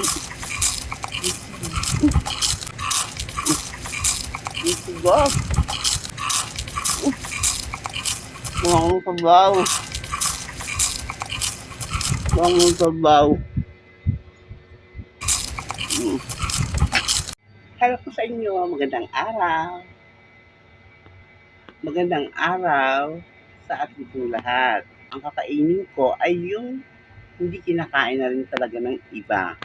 Diba? Mga kong sabaw. Mga kong sabaw. Hello po sa inyo. Magandang araw. Magandang araw sa ating po lahat. Ang kakainin ko ay yung hindi kinakain na rin talaga ng iba.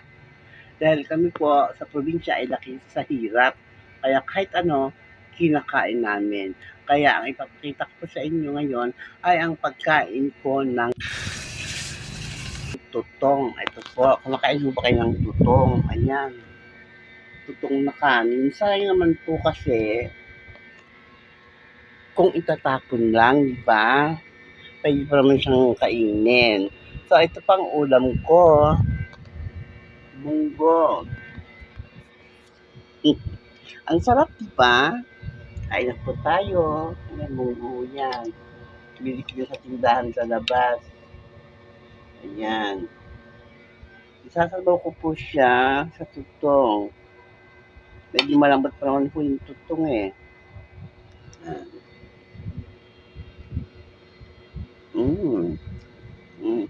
Dahil kami po sa probinsya ay laki sa hirap. Kaya kahit ano, kinakain namin. Kaya ang ipapakita ko sa inyo ngayon ay ang pagkain ko ng tutong. Ito po, kumakain mo ba kayo ng tutong? Ayan. Tutong na kanin. Sayang naman po kasi kung itatapon lang, di ba? Pwede pa naman siyang kainin. So, ito pang ulam ko. Munggo. Ang sarap, di ba? Kain po tayo. Ayan, munggo yan. Bili ko sa tindahan sa labas. Ayan. Isasabaw ko po siya sa tutong. Medyo malambot pa naman po yung tutong eh. Ayan. Mm. Mm.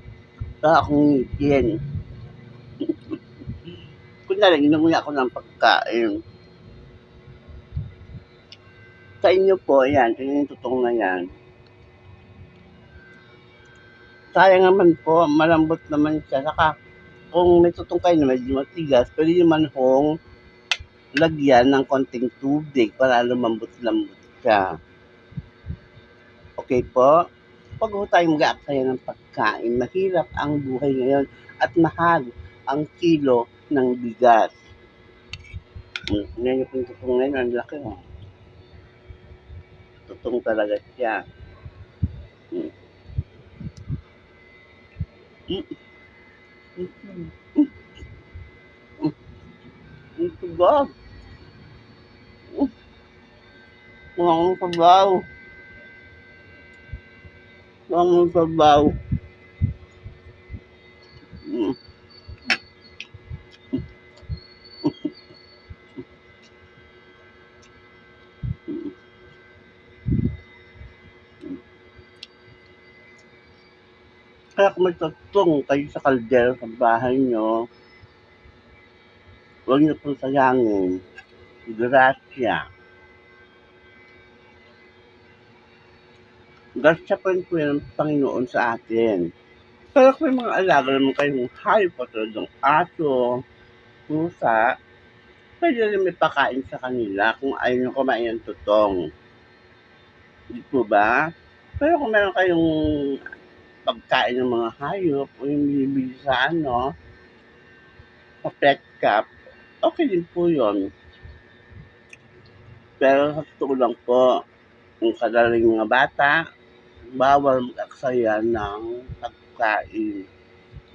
Sa akong ngipin. Kunwari, inuwi ako ng pagkain. Sa inyo po, yan. Tingnan yung tutong na yan. Sayang naman po, malambot naman siya. Saka, kung may tutong kayo na medyo matigas, pwede naman hong lagyan ng konting tubig para lumambot-lambot siya. Okay po? Pag ho tayo mag-aaksaya ng pagkain, mahirap ang buhay ngayon at mahal ang kilo ng bigas. Hmm, Ngayon yung tutong ngayon, ang laki mo. Tutong talaga siya. Hmm. Mm. Mm. Mm. Mm. Ang tugas. Mm. Ang sabaw. Ang sabaw. Mm. Kaya kung may kayo sa kaldero sa bahay nyo, huwag niyo pong sayangin. Gracia. Gracia pa rin po yan ng Panginoon sa atin. Pero kung may mga alaga naman kayong hayop pa ng aso, pusa, pwede rin may pakain sa kanila kung ayaw nyo kumain ng tutong. Di po ba? Pero kung meron kayong pagkain ng mga hayop o yung binibili sa ano, sa pet cup, okay din po yun. Pero sa totoo lang po, yung kadaling mga bata, bawal mag-aksaya ng pagkain.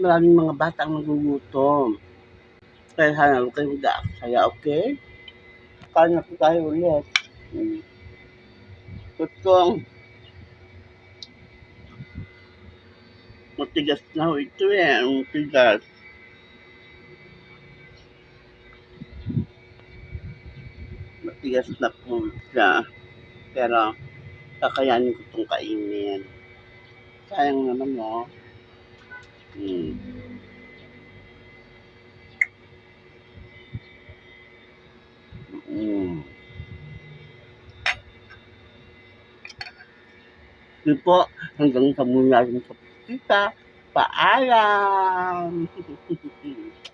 Maraming mga bata ang nagugutom. Kaya sana huwag kayong mag-aksaya, okay? Kain na po tayo ulit. Hmm. Tutong. Matigas na ho ito eh. Ang tigas. Matigas na po siya. Pero, kakayanin ko itong kainin. Sayang naman no. Hmm. Mm. Yun po, hanggang sa muna rin sa kita. Paalam!